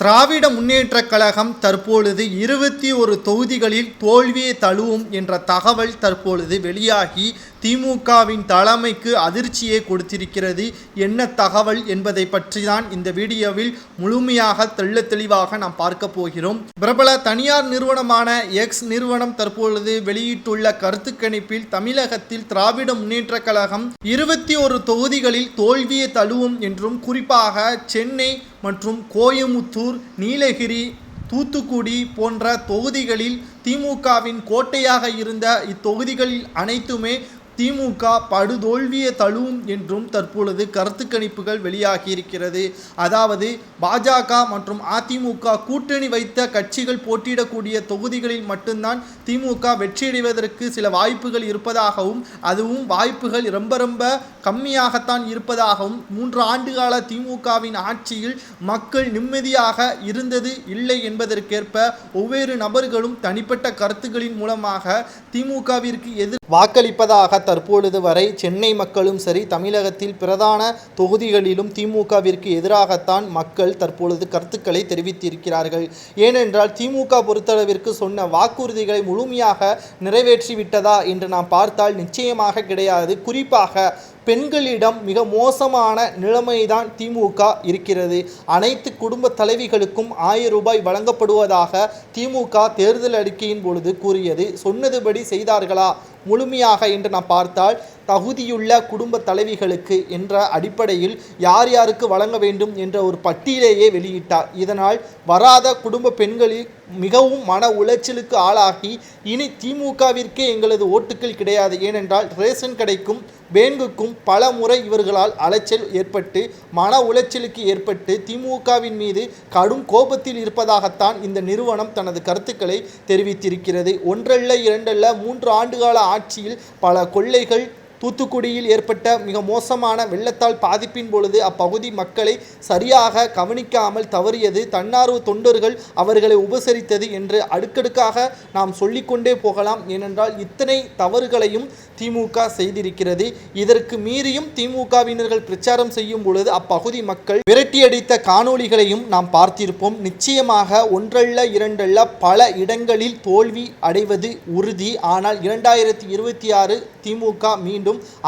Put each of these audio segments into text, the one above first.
திராவிட முன்னேற்றக் கழகம் தற்பொழுது இருபத்தி ஒரு தொகுதிகளில் தோல்வியை தழுவும் என்ற தகவல் தற்பொழுது வெளியாகி திமுகவின் தலைமைக்கு அதிர்ச்சியை கொடுத்திருக்கிறது. என்ன தகவல் என்பதை பற்றி தான் இந்த வீடியோவில் முழுமையாக தெள்ள தெளிவாக நாம் பார்க்க போகிறோம். பிரபல தனியார் நிறுவனமான எக்ஸ் நிறுவனம் தற்பொழுது வெளியிட்டுள்ள கருத்து கணிப்பில் தமிழகத்தில் திராவிட முன்னேற்றக் கழகம் இருபத்தி ஒரு தொகுதிகளில் தோல்வியை தழுவும் என்றும் குறிப்பாக சென்னை மற்றும் கோயமுத்தூர் நீலகிரி தூத்துக்குடி போன்ற தொகுதிகளில் திமுகவின் கோட்டையாக இருந்த இத்தொகுதிகளில் அனைத்துமே திமுக படுதோல்வியை தழுவும் என்றும் தற்பொழுது கருத்து கணிப்புகள் வெளியாகியிருக்கிறது. அதாவது பாஜக மற்றும் அதிமுக கூட்டணி வைத்த கட்சிகள் போட்டியிடக்கூடிய தொகுதிகளில் மட்டும்தான் திமுக வெற்றியடைவதற்கு சில வாய்ப்புகள் இருப்பதாகவும் அதுவும் வாய்ப்புகள் ரொம்ப ரொம்ப கம்மியாகத்தான் இருப்பதாகவும் மூன்று ஆண்டுகால திமுகவின் ஆட்சியில் மக்கள் நிம்மதியாக இருந்தது இல்லை என்பதற்கேற்ப ஒவ்வொரு நபர்களும் தனிப்பட்ட கருத்துக்களின் மூலமாக திமுகவிற்கு எதிர் வாக்களிப்பதாக தற்பொழுது வரை சென்னை மக்களும் சரி தமிழகத்தில் பிரதான தொகுதிகளிலும் திமுகவிற்கு எதிராகத்தான் மக்கள் தற்பொழுது கருத்துக்களை தெரிவித்திருக்கிறார்கள். ஏனென்றால் திமுக பொறுத்தளவிற்கு சொன்ன வாக்குறுதிகளை முழுமையாக நிறைவேற்றிவிட்டதா என்று நாம் பார்த்தால் நிச்சயமாக கிடையாது. குறிப்பாக பெண்களிடம் மிக மோசமான நிலைமைதான் திமுக இருக்கிறது. அனைத்து குடும்ப தலைவிகளுக்கும் ஆயிரம் ரூபாய் வழங்கப்படுவதாக திமுக தேர்தல் அறிக்கையின் பொழுது கூறியது. சொன்னதுபடி செய்தார்களா? முழுமையாக என்று நாம் பார்த்தால் தகுதியுள்ள குடும்ப தலைவிகளுக்கு என்ற அடிப்படையில் யார் யாருக்கு வழங்க வேண்டும் என்ற ஒரு பட்டியலேயே வெளியிட்டார். இதனால் வராத குடும்ப பெண்களில் மிகவும் மன உளைச்சலுக்கு ஆளாகி இனி திமுகவிற்கே எங்களது ஓட்டுக்கள் கிடையாது. ஏனென்றால் ரேஷன் கடைக்கும் பேங்குக்கும் பல முறை இவர்களால் அலைச்சல் ஏற்பட்டு மன உளைச்சலுக்கு ஏற்பட்டு திமுகவின் மீது கடும் கோபத்தில் இருப்பதாகத்தான் இந்த நிறுவனம் தனது கருத்துக்களை தெரிவித்திருக்கிறது. ஒன்றல்ல இரண்டல்ல மூன்று ஆண்டுகால ஆட்சியில் பல கொள்ளைகள் தூத்துக்குடியில் ஏற்பட்ட மிக மோசமான வெள்ளத்தால் பாதிப்பின் பொழுது அப்பகுதி மக்களை சரியாக கவனிக்காமல் தவறியது தன்னார்வ தொண்டர்கள் அவர்களை உபசரித்தது என்று அடுக்கடுக்காக நாம் சொல்லிக்கொண்டே போகலாம். ஏனென்றால் இத்தனை தவறுகளையும் திமுக செய்திருக்கிறது. இதற்கு மீறியும் திமுகவினர்கள் பிரச்சாரம் செய்யும் பொழுது அப்பகுதி மக்கள் விரட்டியடித்த காணொளிகளையும் நாம் பார்த்திருப்போம். நிச்சயமாக ஒன்றல்ல இரண்டல்ல பல இடங்களில் தோல்வி அடைவது உறுதி. ஆனால் இரண்டாயிரத்தி இருபத்தி ஆறு திமுக மீண்டும்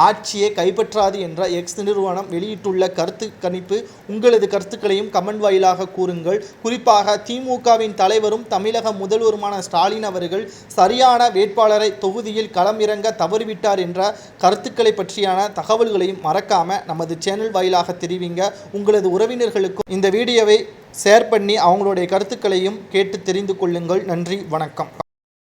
ஆட்சியை கைப்பற்றாது என்ற எக்ஸ் நிறுவனம் வெளியிட்டுள்ள கருத்து கணிப்பு உங்களது கருத்துக்களையும் கமெண்ட் வாயிலாக கூறுங்கள். குறிப்பாக திமுகவின் தலைவரும் தமிழக முதல்வருமான ஸ்டாலின் அவர்கள் சரியான வேட்பாளரை தொகுதியில் களம் இறங்க தவறிவிட்டார் என்ற கருத்துக்களை பற்றியான தகவல்களையும் மறக்காம நமது சேனல் வாயிலாக தெரிவிங்க. உங்களது உறவினர்களுக்கும் இந்த வீடியோவை ஷேர் பண்ணி அவங்களுடைய கருத்துக்களையும் கேட்டு தெரிந்து கொள்ளுங்கள். நன்றி வணக்கம்.